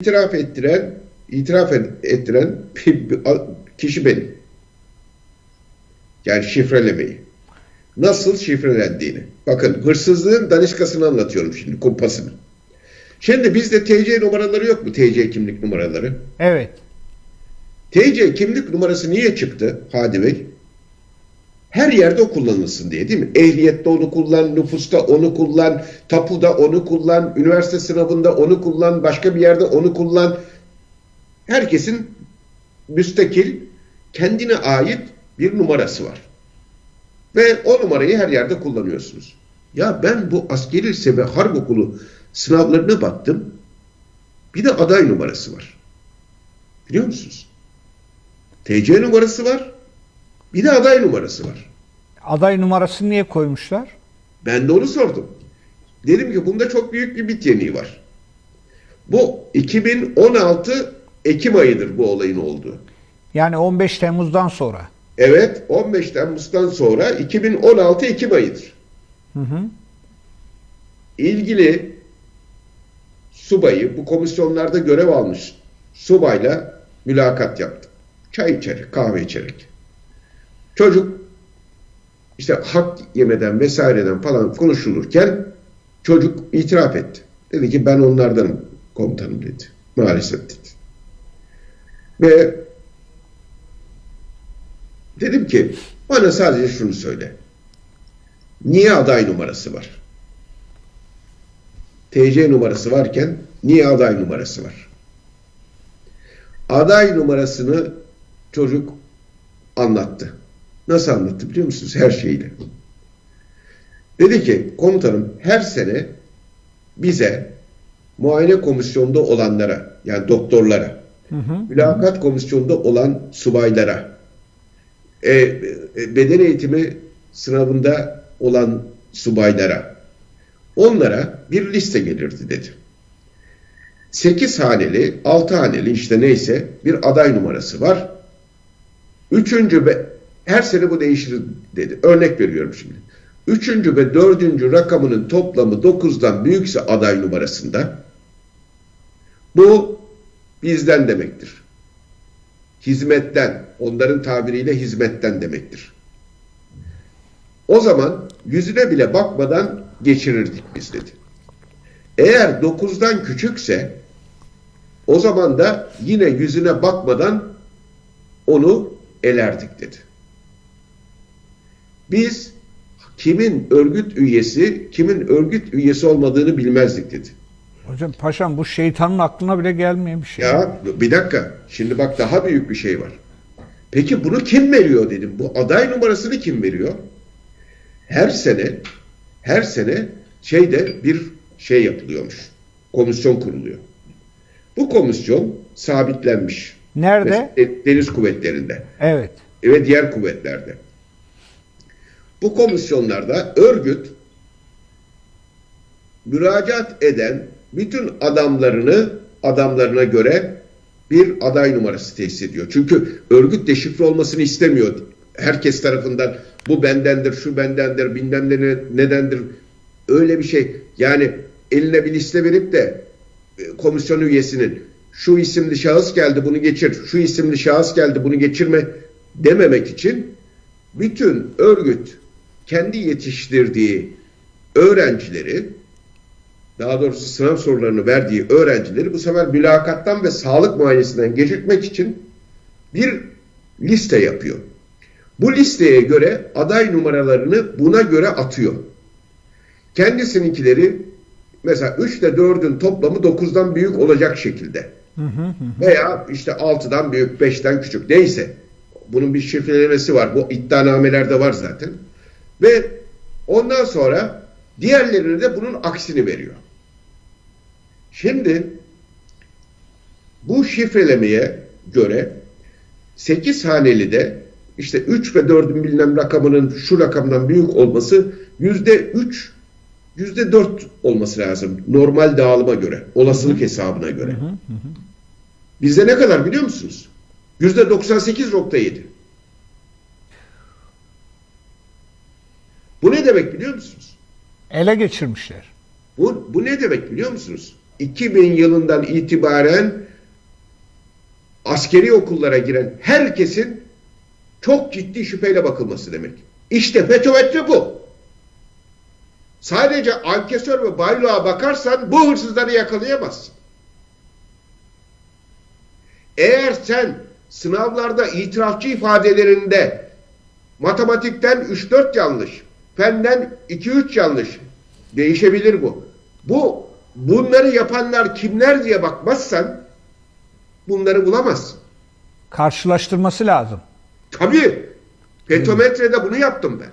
itiraf ettiren, itiraf ettiren kişi benim. Yani şifrelemeyi. Nasıl şifrelendiğini. Bakın hırsızlığın daniskasını anlatıyorum şimdi, kumpasını. Şimdi bizde TC numaraları yok mu? TC kimlik numaraları. Evet. TC kimlik numarası niye çıktı Hadi Bey? Her yerde o kullanılsın diye değil mi? Ehliyette onu kullan, nüfusta onu kullan, tapuda onu kullan, üniversite sınavında onu kullan, başka bir yerde onu kullan. Herkesin müstakil, kendine ait bir numarası var. Ve o numarayı her yerde kullanıyorsunuz. Ya ben bu askeri lise ve harp okulu sınavlarına baktım. Bir de aday numarası var. Biliyor musunuz? TC numarası var. Bir de aday numarası var. Aday numarasını niye koymuşlar? Ben de onu sordum. Dedim ki bunda çok büyük bir bit yeniği var. Bu 2016 Ekim ayıdır bu olayın olduğu. Yani 15 Temmuz'dan sonra. Evet 15 Temmuz'dan sonra 2016 Ekim ayıdır. Hı hı. İlgili subayı bu komisyonlarda görev almış subayla mülakat yaptım. Çay içerek, kahve içerek. Çocuk işte hak yemeden vesaireden falan konuşulurken çocuk itiraf etti. Dedi ki ben onlardanım komutanım dedi. Maalesef dedi. Ve dedim ki bana sadece şunu söyle. Niye aday numarası var? TC numarası varken niye aday numarası var? Aday numarasını çocuk anlattı. Nasıl anlattı biliyor musunuz? Her şeyiyle. Dedi ki komutanım her sene bize muayene komisyonunda olanlara yani doktorlara Hı hı. mülakat komisyonunda olan subaylara e, e, beden eğitimi sınavında olan subaylara onlara bir liste gelirdi dedi. 8 haneli, 6 haneli işte neyse bir aday numarası var. Üçüncü ve her sene bu değişir dedi. Örnek veriyorum şimdi. Üçüncü ve dördüncü rakamının toplamı 9'dan büyükse aday numarasında bu bizden demektir. Hizmetten, onların tabiriyle hizmetten demektir. O zaman yüzüne bile bakmadan geçirirdik biz dedi. Eğer 9'dan küçükse o zaman da yine yüzüne bakmadan onu elerdik dedi. Biz kimin örgüt üyesi, kimin örgüt üyesi olmadığını bilmezdik dedi. Hocam paşam bu şeytanın aklına bile gelmeyen bir şey. Ya bir dakika. Şimdi bak daha büyük bir şey var. Peki bunu kim veriyor dedim. Bu aday numarasını kim veriyor? Her sene her sene şeyde bir şey yapılıyormuş. Komisyon kuruluyor. Bu komisyon sabitlenmiş. Nerede? Mesela Deniz kuvvetlerinde Evet. ve diğer kuvvetlerde. Bu komisyonlarda örgüt müracaat eden bütün adamlarını adamlarına göre bir aday numarası tesis ediyor. Çünkü örgüt deşifre olmasını istemiyor. Herkes tarafından bu bendendir, şu bendendir, bilmem ne nedendir. Öyle bir şey. Yani eline bir liste verip de e, komisyon üyesinin şu isimli şahıs geldi bunu geçir, şu isimli şahıs geldi bunu geçirme dememek için bütün örgüt kendi yetiştirdiği öğrencileri daha doğrusu sınav sorularını verdiği öğrencileri bu sefer mülakattan ve sağlık muayenesinden geçirtmek için bir liste yapıyor. Bu listeye göre aday numaralarını buna göre atıyor. Kendisininkileri mesela 3 ile 4'ün toplamı 9'dan büyük olacak şekilde. Hı hı hı. Veya işte 6'dan büyük, 5'ten küçük neyse. Bunun bir şifrelemesi var. Bu iddianamelerde var zaten. Ve ondan sonra diğerlerine de bunun aksini veriyor. Şimdi bu şifrelemeye göre 8 haneli de işte 3 ve 4'ün bilmem rakamının şu rakamdan büyük olması yüzde 3 yüzde 4 olması lazım. Normal dağılıma göre. Olasılık hesabına göre. Bizde ne kadar biliyor musunuz? Yüzde 98.7. Bu ne demek biliyor musunuz? Ele geçirmişler. Bu, bu ne demek biliyor musunuz? 2000 yılından itibaren askeri okullara giren herkesin çok ciddi şüpheyle bakılması demek. İşte FETÖ'metre bu. Sadece ankesör ve bayloğa bakarsan bu hırsızları yakalayamazsın. Eğer sen sınavlarda itirafçı ifadelerinde matematikten 3-4 yanlış, fenden 2-3 yanlış değişebilir bu. Bu bunları yapanlar kimler diye bakmazsan bunları bulamazsın. Karşılaştırması lazım. Tabii. Petometre'de bunu yaptım ben.